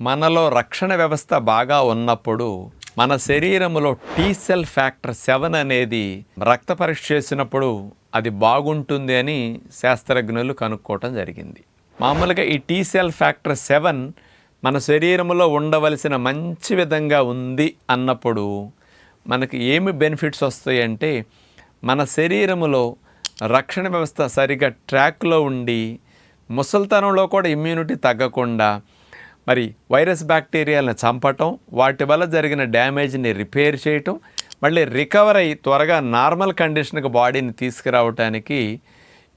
మనలో రక్షణ వ్యవస్థ బాగా ఉన్నప్పుడు మన శరీరంలో టీ సెల్ ఫ్యాక్టర్ సెవెన్ అనేది రక్త పరీక్ష చేసినప్పుడు అది బాగుంటుంది అని శాస్త్రజ్ఞులు కనుక్కోవటం జరిగింది. మామూలుగా ఈ టీ సెల్ ఫ్యాక్టర్ సెవెన్ మన శరీరంలో ఉండవలసిన మంచి విధంగా ఉంది అన్నప్పుడు మనకి ఏమి బెనిఫిట్స్ వస్తాయి అంటే మన శరీరంలో రక్షణ వ్యవస్థ సరిగా ట్రాక్లో ఉండి ముసల్తనంలో కూడా ఇమ్యూనిటీ తగ్గకుండా మరి వైరస్ బ్యాక్టీరియాలను చంపటం వాటి వల్ల జరిగిన డ్యామేజ్ని రిపేర్ చేయటం మళ్ళీ రికవర్ అయ్యి త్వరగా నార్మల్ కండిషన్కి బాడీని తీసుకురావటానికి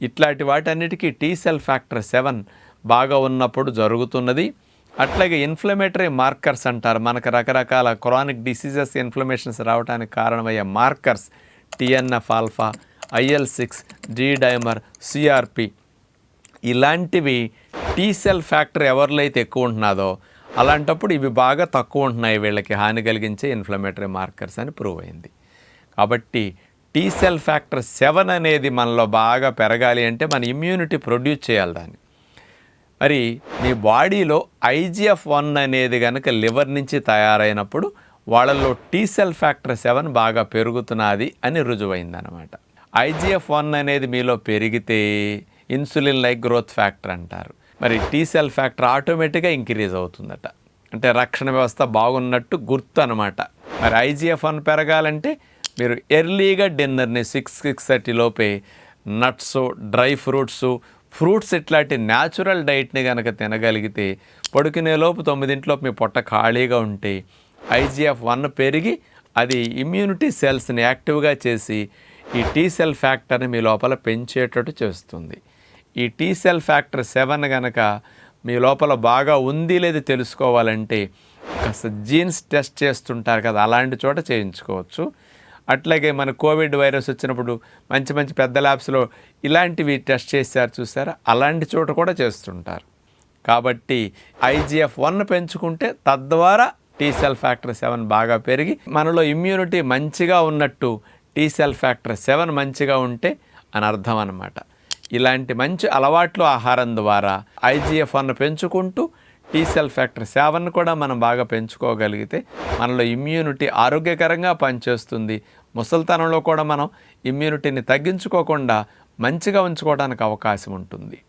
ఇట్లాంటి వాటన్నిటికీ టీ సెల్ ఫ్యాక్టర్ సెవెన్ బాగా ఉన్నప్పుడు జరుగుతున్నది. అట్లాగే ఇన్ఫ్లమేటరీ మార్కర్స్ అంటారు. మనకు రకరకాల క్రానిక్ డిసీజెస్ ఇన్ఫ్లమేషన్స్ రావడానికి కారణమయ్యే markers TNF alpha IL six D dimer CRP ఇలాంటివి టీ సెల్ ఫ్యాక్టర్ ఎవరిలో అయితే ఎక్కువ ఉంటున్నదో అలాంటప్పుడు ఇవి బాగా తక్కువ ఉంటున్నాయి వీళ్ళకి హాని కలిగించే ఇన్ఫ్లమేటరీ మార్కర్స్ అని ప్రూవ్ అయింది. కాబట్టి టీ సెల్ ఫ్యాక్టర్ సెవెన్ అనేది మనలో బాగా పెరగాలి అంటే మన ఇమ్యూనిటీ ప్రొడ్యూస్ చేయాలి దాన్ని. మరి మీ బాడీలో ఐజిఎఫ్ వన్ అనేది కనుక లివర్ నుంచి తయారైనప్పుడు వాళ్ళలో టీ సెల్ ఫ్యాక్టర్ సెవెన్ బాగా పెరుగుతున్నది అని రుజువైందనమాట ఐజిఎఫ్ వన్ అనేది మీలో పెరిగితే ఇన్సులిన్ లైక్ గ్రోత్ ఫ్యాక్టర్ అంటారు. మరి టీ సెల్ ఫ్యాక్టర్ ఆటోమేటిక్గా ఇంక్రీజ్ అవుతుందట. అంటే రక్షణ వ్యవస్థ బాగున్నట్టు గుర్తు అనమాట మరి ఐజిఎఫ్ వన్ పెరగాలంటే మీరు ఎర్లీగా డిన్నర్ని సిక్స్ సిక్స్ థర్టీ లోపే నట్స్ డ్రై ఫ్రూట్స్ ఫ్రూట్స్ ఇట్లాంటి న్యాచురల్ డైట్ని కనుక తినగలిగితే పడుకునే లోపు తొమ్మిదింటిలోపు మీ పొట్ట ఖాళీగా ఉంటే ఐజిఎఫ్ వన్ పెరిగి అది ఇమ్యూనిటీ సెల్స్ని యాక్టివ్గా చేసి ఈ టీ సెల్ ఫ్యాక్టర్ని మీ లోపల పెంచేటట్టు చేస్తుంది. ఈ టీ సెల్ ఫ్యాక్టర్ సెవెన్ కనుక మీ లోపల బాగా ఉంది లేదు తెలుసుకోవాలంటే కాస్త జీన్స్ టెస్ట్ చేస్తుంటారు కదా అలాంటి చోట చేయించుకోవచ్చు. అట్లాగే మన కోవిడ్ వైరస్ వచ్చినప్పుడు మంచి మంచి పెద్ద ల్యాబ్స్లో ఇలాంటివి టెస్ట్ చేశారు చూసారా? అలాంటి చోట కూడా చేస్తుంటారు. కాబట్టి ఐజీఎఫ్ వన్ పెంచుకుంటే తద్వారా టీ సెల్ ఫ్యాక్టర్ సెవెన్ బాగా పెరిగి మనలో ఇమ్యూనిటీ మంచిగా ఉన్నట్టు టీ సెల్ ఫ్యాక్టర్ సెవెన్ మంచిగా ఉంటే అని అర్థం అనమాట ఇలాంటి మంచి అలవాట్లు ఆహారం ద్వారా ఐజిఎఫ్ పెంచుకుంటూ టీ సెల్ ఫ్యాక్టర్ సెవెన్ కూడా మనం బాగా పెంచుకోగలిగితే మనలో ఇమ్యూనిటీ ఆరోగ్యకరంగా పనిచేస్తుంది. ముసల్తనంలో కూడా మనం ఇమ్యూనిటీని తగ్గించుకోకుండా మంచిగా ఉంచుకోవడానికి అవకాశం ఉంటుంది.